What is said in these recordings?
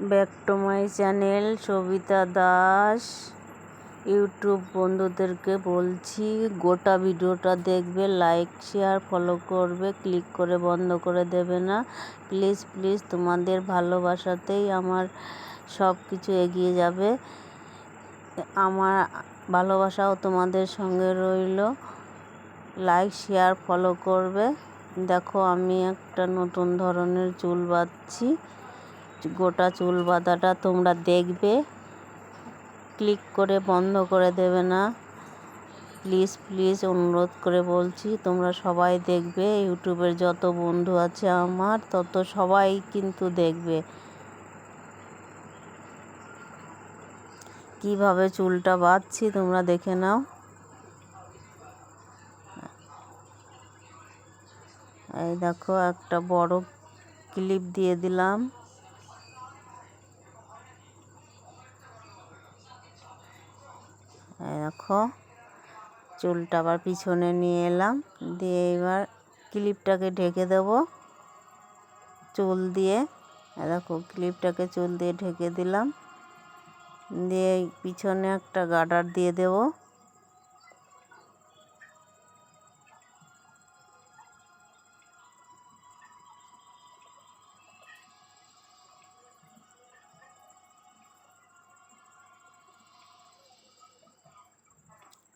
Back channel Sabita Das. YouTube বন্ধুদেরকে বলছি, গোটা ভিডিওটা দেখবে, লাইক, শেয়ার, ফলো করবে, ক্লিক করে বন্ধ করে দেবে না। প্লিজ প্লিজ, তোমাদের ভালোবাসাতেই আমার সব কিছু এগিয়ে যাবে। আমার ভালোবাসাও তোমাদের সঙ্গে রইল। লাইক, শেয়ার, ফলো করবে। দেখো, আমি একটা নতুন ধরনের চুল বাঁধছি। গোটা চুল বাঁধাটা তোমরা দেখবে। ক্লিক করে বন্ধ করে দেবে না। প্লিজ প্লিজ অনুরোধ করে বলছি, তোমরা সবাই দেখবে। ইউটিউবের যত বন্ধু আছে আমার, তত সবাই কিন্তু দেখবে। কীভাবে চুলটা বাঁধছি তোমরা দেখে নাও। এই দেখো, একটা বড় ক্লিপ দিয়ে দিলাম। দেখো। চুলটা আবার পিছনে নিয়ে এলাম। দিয়ে এবার ক্লিপটাকে ঢেকে দেব। চুল দিয়ে। দেখো, ক্লিপটাকে চুল দিয়ে ঢেকে দিলাম। দিয়ে পিছনে একটা গার্ডার দিয়ে দেবো।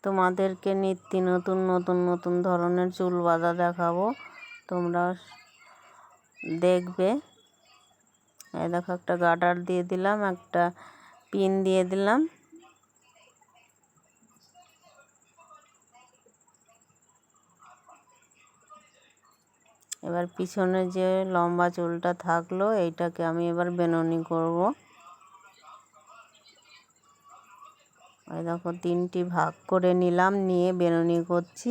তোমাদেরকে নিত্য নতুন নতুন নতুন ধরনের চুল বাঁধা দেখাবো। তোমরা দেখবে। এই দেখো, একটা গার্ডার দিয়ে দিলাম, একটা পিন দিয়ে দিলাম। এবার পিছনে যে লম্বা চুলটা থাকল, এইটাকে আমি এবার বেননি করব। ওই দেখো তিনটি ভাগ করে নিলাম নিয়ে বেনুনি করছি।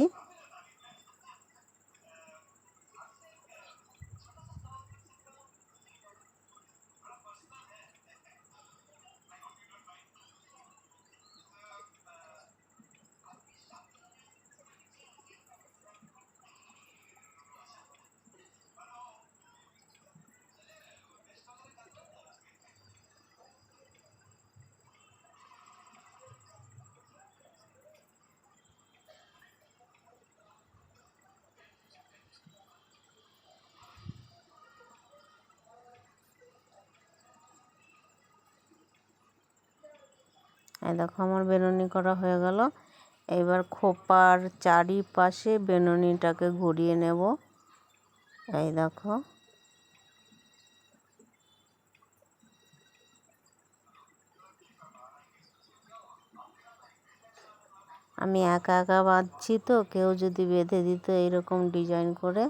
এই দেখো আমার বেনুনি করা হয়ে গেল। এবার খোপার চারিপাশে বেনুনিটাকে ঘুরিয়ে নেব। এই দেখো। আমি একা একা বাঁধছি তো, কেউ যদি বেঁধে দিত এইরকম ডিজাইন করে,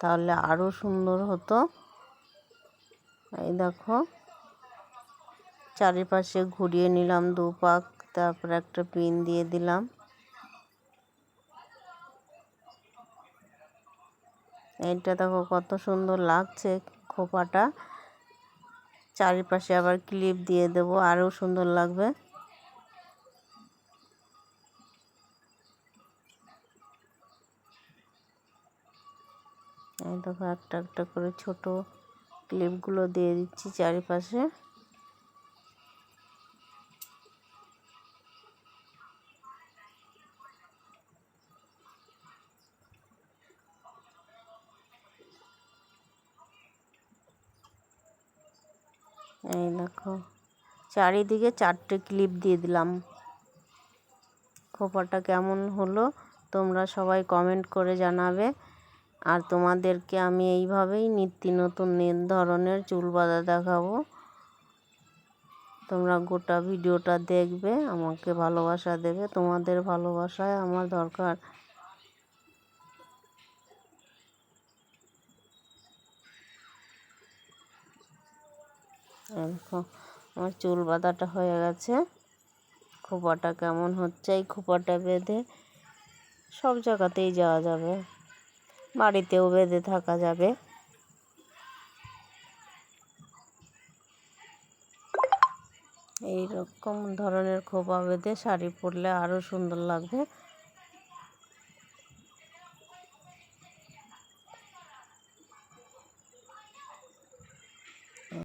তাহলে আরও সুন্দর হতো। এই দেখো। চারিপাশে ঘুরিয়ে নিলাম দু পাক, তারপর একটা পিন দিয়ে দিলাম। এইটা দেখো কত সুন্দর লাগছে খোপাটা। চারিপাশে আবার ক্লিপ দিয়ে দেবো, আরও সুন্দর লাগবে। এই দেখো একটা একটা করে ছোট ক্লিপগুলো দিয়ে দিচ্ছি চারিপাশে। এই দেখো, চারিদিকে চারটে ক্লিপ দিয়ে দিলাম। খোপাটা কেমন হলো তোমরা সবাই কমেন্ট করে জানাবে। আর তোমাদেরকে আমি এইভাবেই নিত্য নতুন ধরনের চুল বাঁধা দেখাবো। তোমরা গোটা ভিডিওটা দেখবে, আমাকে ভালোবাসা দেবে। তোমাদের ভালোবাসায় আমার দরকার। দেখো, আমার চুল বাঁধাটা হয়ে গেছে। খোপাটা কেমন হচ্ছে? এই খোপাটা বেঁধে সব জায়গাতেই যাওয়া যাবে। বাড়িতেও বেঁধে থাকা যাবে। এই রকম ধরনের খোপা বেঁধে শাড়ি পরলে আরও সুন্দর লাগবে।